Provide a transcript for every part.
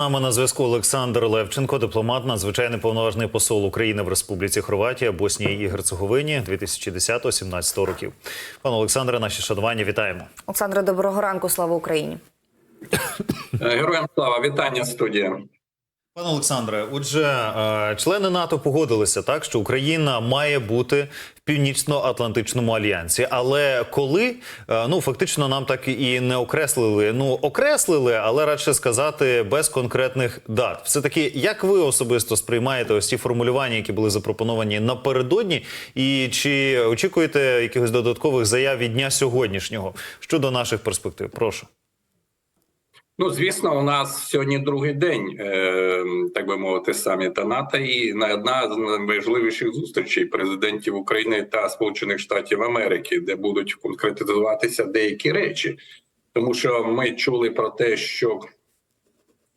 нами на зв'язку Олександр Левченко, дипломат, надзвичайний повноважний посол України в Республіці Хорватія, Боснії і Герцеговині 2010-17 років. Пане Олександре, наші шанування, вітаємо. Олександре, доброго ранку. Слава Україні. Е, Героям слава, вітання студія. Пане Олександре, отже, е, члени НАТО погодилися так, що Україна має бути в північно-атлантичному альянсі. Але коли е, ну фактично нам так і не окреслили. Ну окреслили, але радше сказати без конкретних дат. Все таки, як ви особисто сприймаєте ось ці формулювання, які були запропоновані напередодні, і чи очікуєте якихось додаткових заяв від дня сьогоднішнього щодо наших перспектив? Прошу. Ну, звісно, у нас сьогодні другий день, е, так би мовити, саміта НАТО, і на одна з найважливіших зустрічей президентів України та Сполучених Штатів Америки, де будуть конкретизуватися деякі речі, тому що ми чули про те, що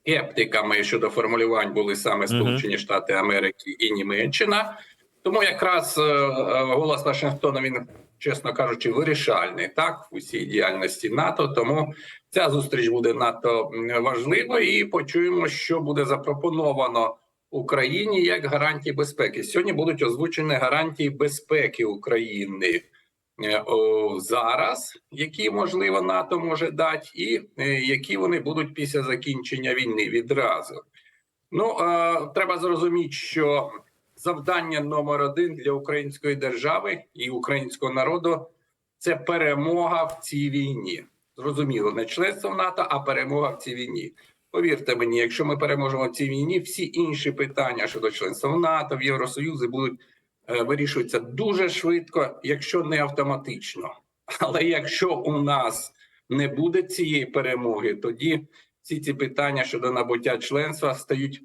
скептиками щодо формулювань були саме Сполучені Штати Америки і Німеччина. Тому якраз е, е, голос Вашингтона він, чесно кажучи, вирішальний так в усій діяльності НАТО. Тому ця зустріч буде надто важливою, і почуємо, що буде запропоновано Україні як гарантії безпеки. Сьогодні будуть озвучені гарантії безпеки України. е, Зараз, які можливо НАТО може дати, і е, які вони будуть після закінчення війни відразу. Ну треба зрозуміти, що завдання номер один для української держави і українського народу це перемога в цій війні. Зрозуміло, не членство в НАТО, а перемога в цій війні. Повірте мені, якщо ми переможемо в цій війні, всі інші питання щодо членства в НАТО, в Євросоюзі будуть е, вирішуватися дуже швидко, якщо не автоматично. Але якщо у нас не буде цієї перемоги, тоді всі ці питання щодо набуття членства стають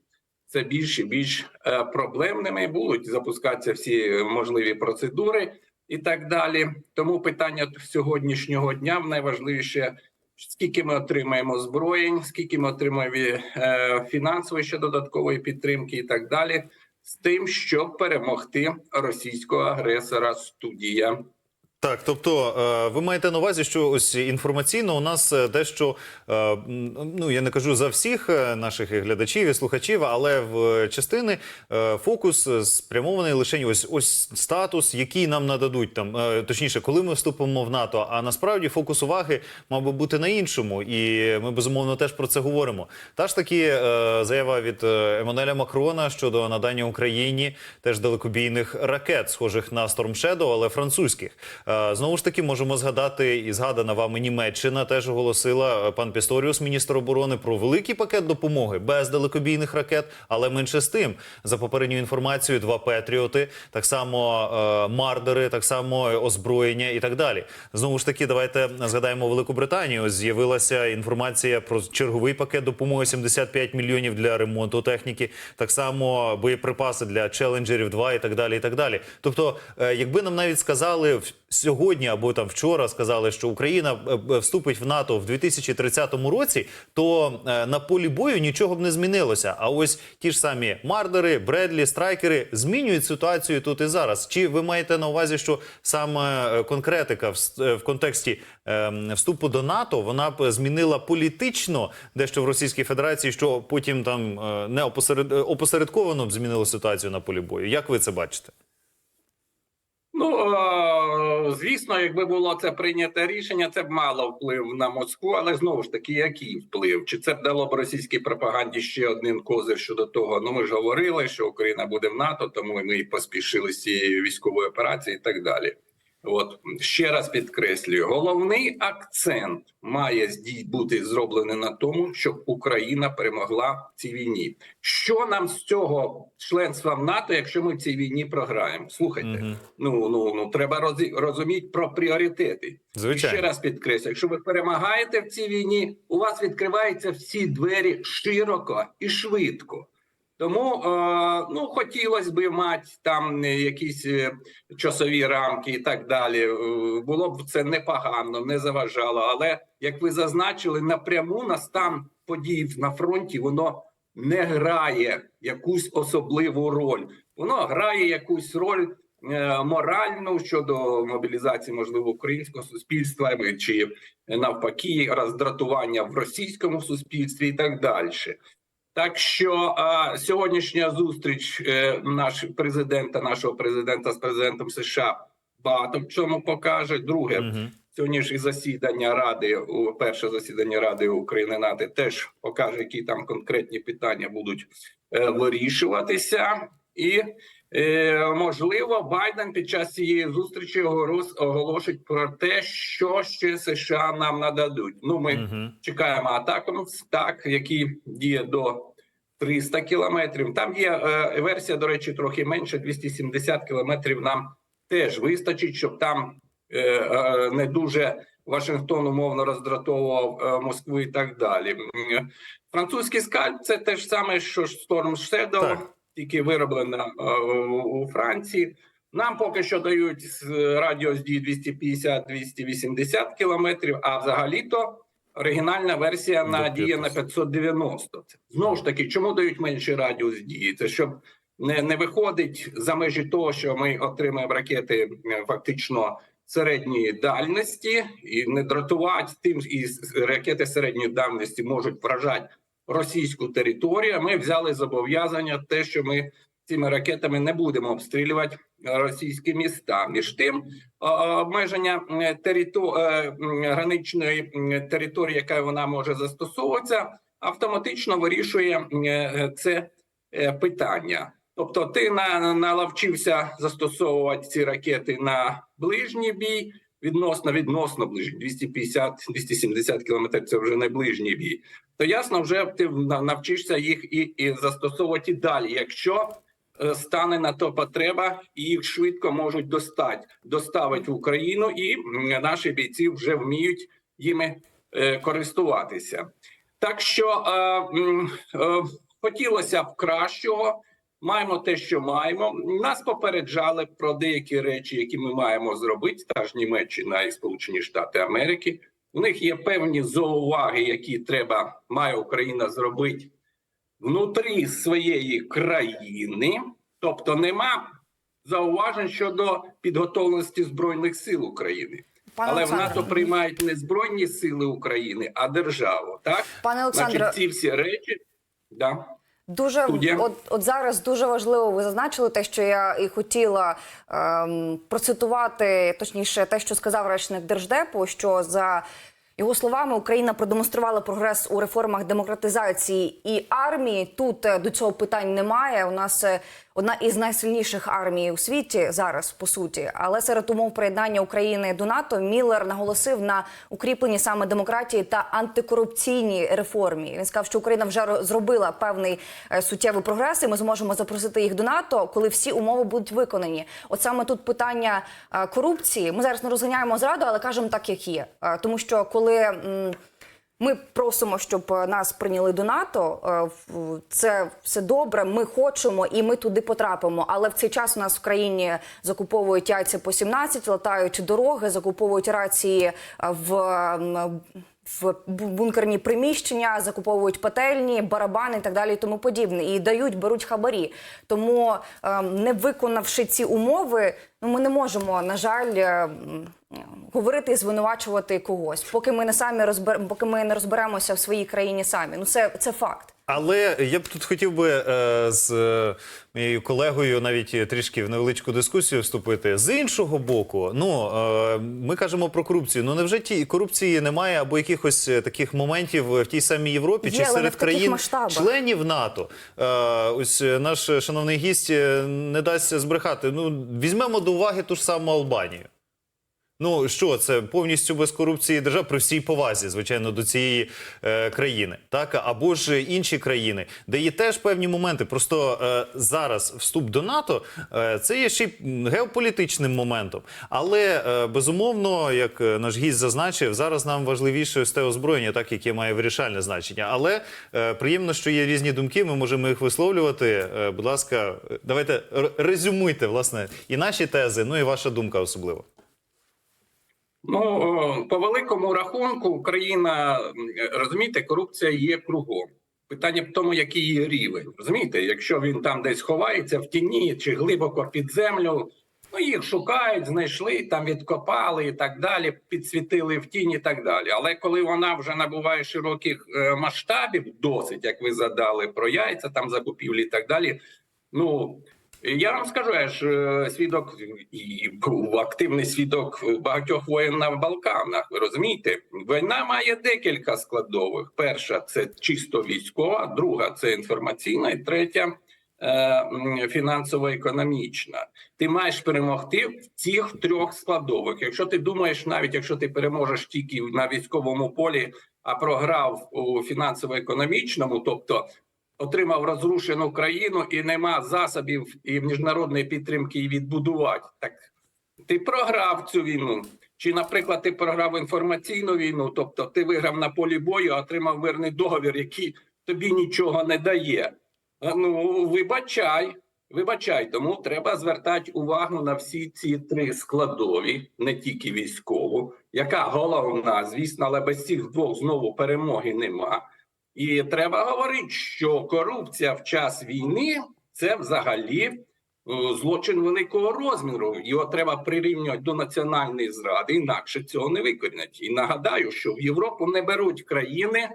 це більш і більш е, проблемними. Будуть запускатися всі можливі процедури і так далі. Тому питання сьогоднішнього дня найважливіше. Скільки ми отримаємо зброєнь, скільки ми отримаємо е, фінансової ще додаткової підтримки, і так далі, з тим, щоб перемогти російського агресора студія. Так, тобто е, ви маєте на увазі, що ось інформаційно у нас е, дещо е, ну я не кажу за всіх наших глядачів і слухачів, але в частини фокус спрямований лише ось ось статус, який нам нададуть там, точніше, коли ми вступимо в НАТО. А насправді фокус уваги мав би бути на іншому, і ми безумовно теж про це говоримо. Та ж таки заява від Еммануеля Макрона щодо надання Україні теж далекобійних ракет, схожих на Storm Shadow, але французьких. Е, Знову ж таки, можемо згадати і згадана вами Німеччина теж оголосила е, пан Пісторіус, міністр оборони, про великий пакет допомоги без далекобійних ракет, але менше з тим, за попередньою інформацією, два Петріоти, так само е, Мардери, так само озброєння і так далі. Знову ж таки, давайте згадаємо Велику Британію. З'явилася інформація про черговий пакет допомоги 75 мільйонів для ремонту техніки, так само боєприпаси для челенджерів 2 і так далі. І так далі. Тобто, е, якби нам навіть сказали сьогодні або там вчора сказали, що Україна е, е, вступить в НАТО в 2030 році, то е, на полі бою нічого б не змінилося. А ось ті ж самі Мардери, Бредлі, Страйкери змінюють ситуацію тут і зараз. Чи ви маєте на увазі, що саме конкретика в, контексті е, вступу до НАТО вона б змінила політично дещо в Російській Федерації, що потім там не опосеред... опосередковано б змінило ситуацію на полі бою? Як ви це бачите? Ну е, звісно, якби було це прийняте рішення, це б мало вплив на Москву, але знову ж таки, який вплив? Чи це б дало б російській пропаганді ще один козир щодо того? Ну ми ж говорили, що Україна буде в НАТО, тому ми і поспішили з цією військовою операцією і так далі. От ще раз підкреслюю: головний акцент має бути зроблений на тому, щоб Україна перемогла в цій війні. Що нам з цього членства в НАТО, якщо ми в цій війні програємо? Слухайте, Мгм. ну ну ну треба розі- розуміти про пріоритети. Звичайно. ще раз підкреслю: якщо ви перемагаєте в цій війні, у вас відкриваються всі двері широко і швидко. Тому е, ну хотілося б мати там е, якісь е, часові рамки і так далі. Було б це непогано, не заважало. Але як ви зазначили, напряму нас там подій на фронті воно не грає якусь особливу роль. Воно грає якусь роль моральну щодо мобілізації, можливо, українського суспільства чи навпаки роздратування в російському суспільстві і так далі. Так що а, сьогоднішня зустріч е, наш президента, нашого президента з президентом США багато в чому покаже. Друге, Мгм. сьогоднішнє засідання Ради, у- перше засідання Ради України НАТО теж покаже, які там конкретні питання будуть е, вирішуватися, і е, можливо, Байден під час цієї зустрічі оголошить про те, що ще США нам нададуть. Ну, ми Мгм. чекаємо атаку, так, який діє до 300 кілометрів. Там є е, версія, до речі, трохи менше 270 кілометрів. Нам теж вистачить, щоб там е, е, не дуже Вашингтон умовно роздратовував Москву і так далі. Французький скальп це те ж саме, що Storm Shadow, Так. тільки вироблена у- Франції. Нам поки що дають радіус дії 250-280 кілометрів, а взагалі-то оригінальна версія на діє на 590. Знову ж таки, чому дають менший радіус дії? Це щоб не, не виходить за межі того, що ми отримаємо ракети е, фактично середньої дальності, і не дратувати тим, і ракети середньої дальності можуть вражати російську територію. Ми взяли зобов'язання, те, що ми цими ракетами не будемо обстрілювати е, російські міста. Між тим, обмеження териту... е, граничної території, яка вона може застосовуватися, автоматично вирішує е, це питання. Тобто, ти на, налавчився застосовувати ці ракети на ближній бій, відносно відносно ближній, 250-270 кілометрів це вже не ближній бій. То ясно, вже ти навчишся їх і, і застосовувати далі, якщо стане на то потреба, і їх швидко можуть достати, доставити в Україну, і наші бійці вже вміють їми е, користуватися. Так що е, е, хотілося б кращого. Маємо те, що маємо. Нас попереджали про деякі речі, які ми маємо зробити. Та ж Німеччина і Сполучені Штати Америки. У них є певні зауваги, які треба має Україна зробити внутрі своєї країни. Тобто, нема зауважень щодо підготовленості збройних сил України. Пане Але в НАТО приймають не збройні сили України, а державу. Так, пане Олександре, ці всі речі. Да. Дуже от, от зараз дуже важливо. Ви зазначили те, що я і хотіла ем, процитувати, точніше, те, що сказав речник держдепу, що за його словами Україна продемонструвала прогрес у реформах демократизації і армії. Тут е, до цього питань немає. У нас е, одна із найсильніших армій у світі зараз, по суті. Але серед умов приєднання України до НАТО Міллер наголосив на укріпленні саме демократії та антикорупційній реформі. Він сказав, що Україна вже зробила певний е, суттєвий прогрес, і ми зможемо запросити їх до НАТО, коли всі умови будуть виконані. От саме тут питання е, корупції. Ми зараз не розганяємо зраду, але кажемо так, як є. Е, Тому що коли. Ми просимо, щоб е, нас прийняли до НАТО. е, Це все добре. Ми хочемо і ми туди потрапимо. Але в цей час у нас в країні закуповують яйця по 17, латають дороги, закуповують рації е, в. В бункерні приміщення закуповують пательні, барабани і так далі, і тому подібне, і дають, беруть хабарі. Тому, е, не виконавши ці умови, ну ми не можемо, на жаль, е, м, говорити і звинувачувати когось, поки ми не самі розбер... поки ми не розберемося в своїй країні самі. Ну це, це факт. Але я б тут хотів би е, з е, моєю колегою навіть трішки в невеличку дискусію вступити. З іншого боку, ну е, ми кажемо про корупцію. Ну невже ті корупції немає або якихось е, таких моментів в тій самій Європі Є, чи серед країн масштабах. членів НАТО? Е, ось е, наш шановний гість не дасть збрехати. Ну візьмемо до уваги ту ж саму Албанію. Ну що це повністю без корупції держава при всій повазі, звичайно, до цієї е, країни, так або ж інші країни, де є теж певні моменти. Просто е, зараз вступ до НАТО е, це є ще й геополітичним моментом. Але е, безумовно, як е, наш гість зазначив, зараз нам важливіше те озброєння, так яке має вирішальне значення. Але е, приємно, що є різні думки. Ми можемо їх висловлювати. Е, будь ласка, давайте резюмуйте власне і наші тези, ну і ваша думка особливо. Ну по великому рахунку, Україна розумієте, корупція є кругом. Питання в тому, який її рівень. Розумієте, якщо він там десь ховається в тіні чи глибоко під землю, Ну, їх шукають, знайшли, там відкопали і так далі, підсвітили в тінь і так далі. Але коли вона вже набуває широких е, масштабів, досить, як ви задали про яйця, там закупівлі і так далі. Ну я вам скажу, я ж е, свідок і був активний свідок багатьох воєн на Балканах. Ви розумієте, війна має декілька складових: перша це чисто військова, друга це інформаційна, і третя е, фінансово-економічна. Ти маєш перемогти в цих трьох складових. Якщо ти думаєш, навіть якщо ти переможеш тільки на військовому полі, а програв у фінансово-економічному, тобто отримав розрушену країну і нема засобів і міжнародної підтримки її відбудувати, так ти програв цю війну. Чи, наприклад, ти програв інформаційну війну, тобто ти виграв на полі бою, отримав мирний договір, який тобі нічого не дає. Ну, вибачай, вибачай, тому треба звертати увагу на всі ці три складові, не тільки військову, яка головна, звісно, але без цих двох знову перемоги нема. І треба говорити, що корупція в час війни це взагалі е, злочин великого розміру. Його треба прирівнювати до національної зради, інакше цього не викорінять. І нагадаю, що в Європу не беруть країни е,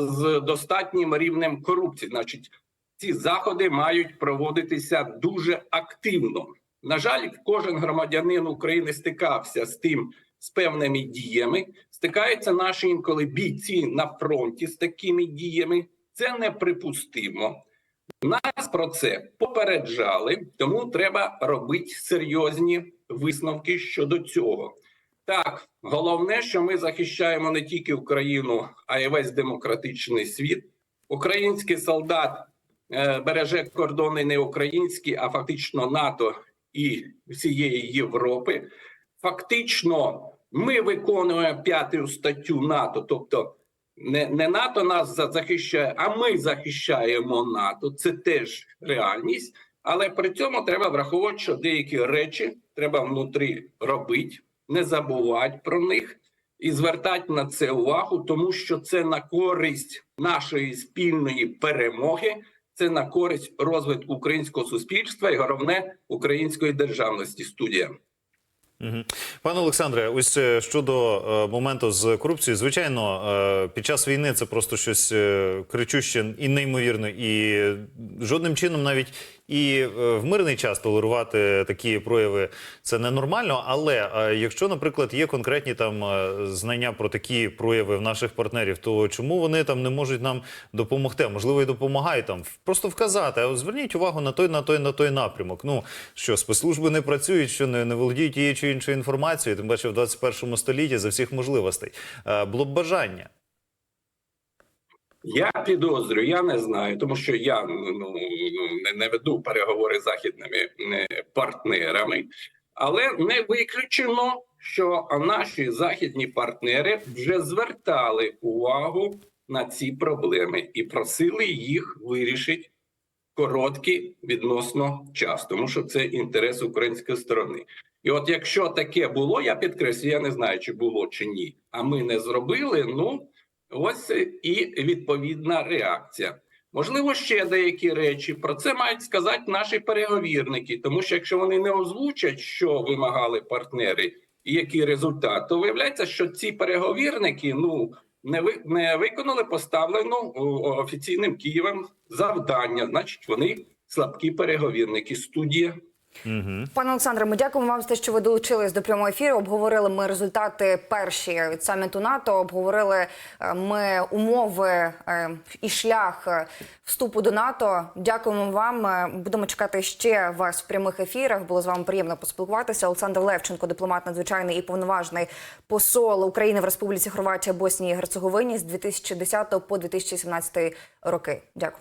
з достатнім рівнем корупції. Значить, ці заходи мають проводитися дуже активно. На жаль, кожен громадянин України стикався з тим з певними діями. Стикаються наші інколи бійці на фронті з такими діями. Це неприпустимо. Нас про це попереджали, тому треба робити серйозні висновки щодо цього. Так, головне, що ми захищаємо не тільки Україну, а й весь демократичний світ. Український солдат е, береже кордони не українські, а фактично НАТО і всієї Європи. Фактично, ми виконуємо п'яту статтю НАТО, тобто не, не НАТО нас захищає, а ми захищаємо НАТО. Це теж реальність. Але при цьому треба враховувати, що деякі речі треба внутрі робити, не забувати про них і звертати на це увагу, тому що це на користь нашої спільної перемоги, це на користь розвитку українського суспільства і головне української державності. Студія. Пане Олександре, ось е, щодо е, моменту з корупцією, звичайно, е, під час війни це просто щось е, кричуще і неймовірно, і жодним чином навіть і е, в мирний час толерувати такі прояви це ненормально. Але е, якщо, наприклад, є конкретні там е, знання про такі прояви в наших партнерів, то чому вони там не можуть нам допомогти? Можливо, і допомагають там просто вказати. А зверніть увагу на той, на той, на той напрямок. Ну що спецслужби не працюють, що не, не володіють тією чи іншою інформацією, тим паче в 21 столітті за всіх можливостей. Було б бажання. Я підозрюю, я не знаю, тому що я ну не, не веду переговори з західними е, партнерами, але не виключено, що наші західні партнери вже звертали увагу на ці проблеми і просили їх вирішити короткий відносно час, тому що це інтерес української сторони. І от якщо таке було, я підкреслю, я не знаю, чи було чи ні, а ми не зробили. Ну ось і відповідна реакція. Можливо, ще деякі речі про це мають сказати наші переговірники, тому що якщо вони не озвучать, що вимагали партнери, і який результат, то виявляється, що ці переговірники ну не ви не виконали поставлену офіційним Києвом завдання. Значить, вони слабкі переговірники. Студія. Угу. Пане Олександре, ми дякуємо вам за те, що ви долучились до прямого ефіру. Обговорили ми результати перші від саміту НАТО. Обговорили е, ми умови е, і шлях е, вступу до НАТО. Дякуємо вам. Будемо чекати ще вас в прямих ефірах. Було з вами приємно поспілкуватися. Олександр Левченко, дипломат надзвичайний і повноважний посол України в Республіці Хорватія, Боснії і Герцеговині з 2010 по 2017 роки. Дякую.